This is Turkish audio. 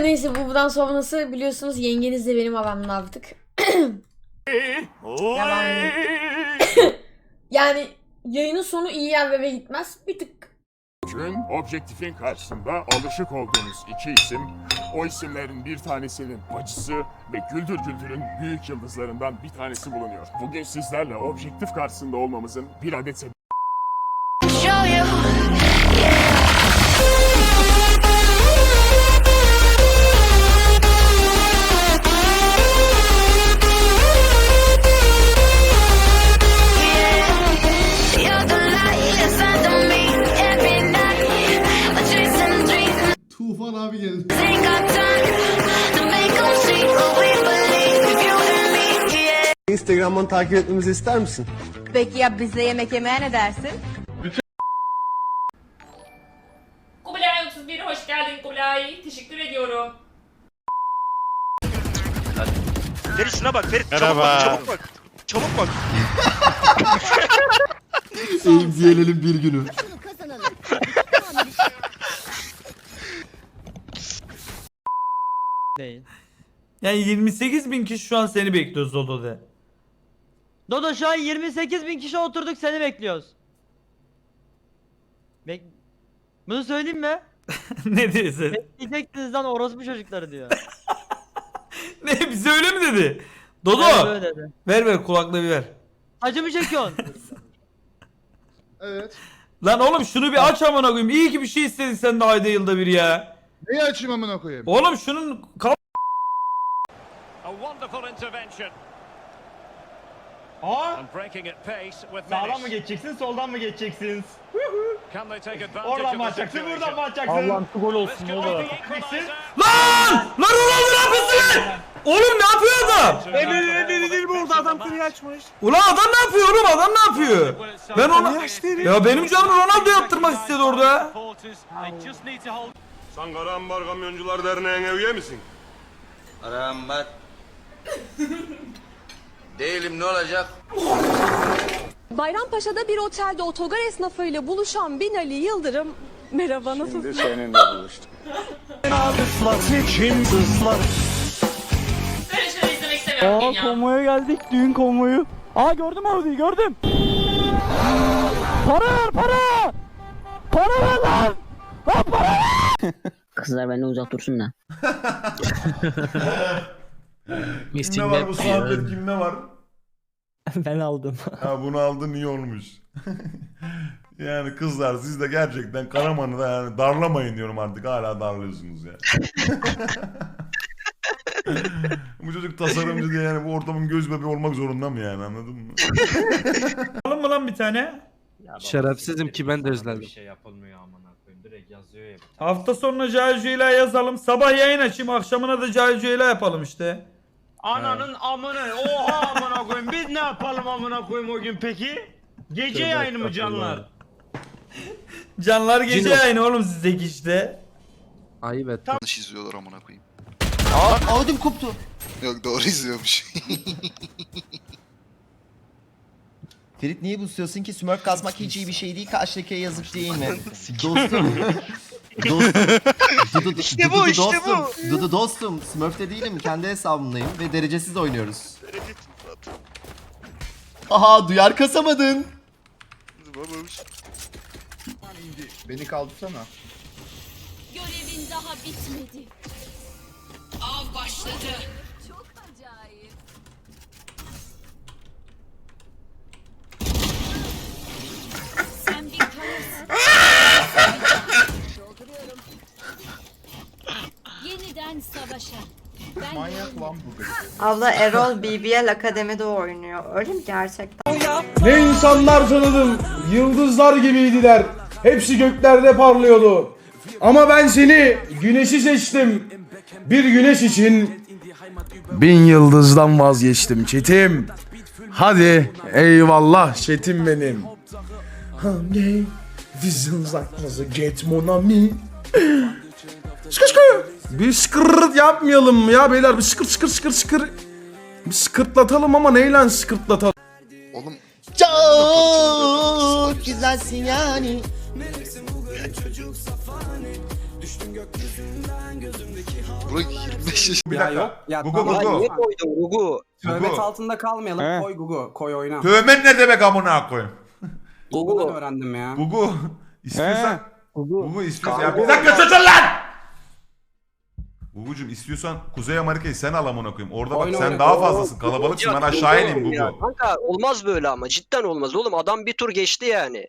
Neyse bu buradan sonrası biliyorsunuz yengenizle benim. Devam edelim. Yani yayının sonu iyi yerlere gitmez. Bir tık Bugün objektifin karşısında alışık olduğunuz iki isim, o isimlerin bir tanesinin bacısı ve Güldür Güldür'ün büyük yıldızlarından bir tanesi bulunuyor. Bugün sizlerle objektif karşısında olmamızın bir adet sebebi yeah. Instagram'dan takip etmemizi ister misin? Peki ya bize yemek yemeye ne dersin? Kubilay 31 hoş geldin Kubilay. Teşekkür ediyorum. Ferit şuna bak Ferit çabuk bak çabuk bak. Çabuk bak. Eğim bir günü. Değil. Yani 28 bin kişi şu an seni bekliyor Zodo'da. Dodo şu an 28 bin kişi oturduk seni bekliyoruz. Bek Bunu söyleyeyim mi? ne diyorsun? Bekleyeceksiniz lan orospu çocukları diyor. ne bize öyle mi dedi? Dodo Evet, öyle dedi. ver ver kulaklığı bir ver. Acı mı çekiyorsun? Evet. Lan oğlum şunu bir aç amına koyayım. İyi ki bir şey istedin sen de ayda yılda bir ya. Neyi açayım amına koyayım? Oğlum şunun kap A wonderful intervention Aa! and breaking at pace with Sağdan mı menace. geçeceksin soldan mı geçeceksin? Can they take advantage Oradan mı atacaksın buradan mı atacaksın? Allah'ım gol This could be the equaliser. Lan! Lan Ronaldo ne yapıyorsun lan? Oğlum ne yapıyor adam? Emre değil burada adam kırıyor. Ulan adam ne yapıyor oğlum? Adam ne yapıyor? Ben ona... Ya benim canım Ronaldo yaptırmak istedi orada. Sen Karahambar Kamyoncular Derneği'ne üye misin? Arambat. Değilim ne olacak? Bayrampaşa'da bir otelde otogar esnafıyla buluşan Binali Yıldırım Merhaba nasılsın? seninle buluştuk. Böyle şeyler izlemek istemiyorum ya. konvoya geldik düğün konvoyu. Aa gördüm Audi'yi gördüm. Para ver para! Para ver lan! Lan para ver! Kızlar benden uzak dursun da. Kimde var bu sohbet kimde var? ben aldım. Ha bunu aldın iyi olmuş. yani kızlar siz de gerçekten Karaman'ı da yani darlamayın diyorum artık hala darlıyorsunuz ya. bu çocuk tasarımcı diye yani bu ortamın göz bebeği olmak zorunda mı yani anladın mı? Alın mı lan bir tane? Şerefsizim ki ben de özledim. Hafta sonuna Cahil Ceyla yazalım. Sabah yayın açayım. Akşamına da Cahil Ceyla yapalım işte. Ananın amını oha amına koyayım biz ne yapalım amına koyayım o gün peki? Gece yayını mı canlar? Canlar gece yayını oğlum sizdeki işte. Ayıp et. Yanlış izliyorlar amına koyayım. Aa, Audim koptu. Yok doğru izliyormuş. Ferit niye busluyorsun ki? Smurf kasmak hiç iyi bir şey değil. Karşıdakiye yazık değil mi? dostum. dostum. Dudu, İşte bu, işte dostum. bu. Dudu dostum. Smurf'te değilim. Kendi hesabımdayım ve derecesiz oynuyoruz. Aha duyar kasamadın. Beni kaldırsana. Görevin daha bitmedi. Ben Manyak lan Abla Erol BBL Akademi'de oynuyor. Öyle mi gerçekten? Ne insanlar tanıdım. Yıldızlar gibiydiler. Hepsi göklerde parlıyordu. Ama ben seni güneşi seçtim. Bir güneş için bin yıldızdan vazgeçtim çetim. Hadi eyvallah çetim benim. Hangi a get mon ami. Bir şıkırt yapmayalım ya beyler bir şıkır şıkır şıkır şıkır. Bir şıkırtlatalım ama neyle şıkırtlatalım? Oğlum Çok güzelsin yani. Bro 25 yaş. Bir dakika. Ya Gugu tamam, Gugu. niye koydun Gugu? Gugu. altında kalmayalım. Koy Gugu. Koy oyna. Tövmen ne demek amına koyayım? Gugu'dan öğrendim ya. Gugu. İstiyorsan. Gugu. Gugu istiyorsan. Ya bir dakika susun lan! Gugucuğum istiyorsan Kuzey Amerika'yı sen al amına koyayım. Orada bak Oyna, sen oyna. daha fazlasın. Kalabalıksın ben aşağı ineyim Gugu. Kanka olmaz böyle ama cidden olmaz oğlum adam bir tur geçti yani.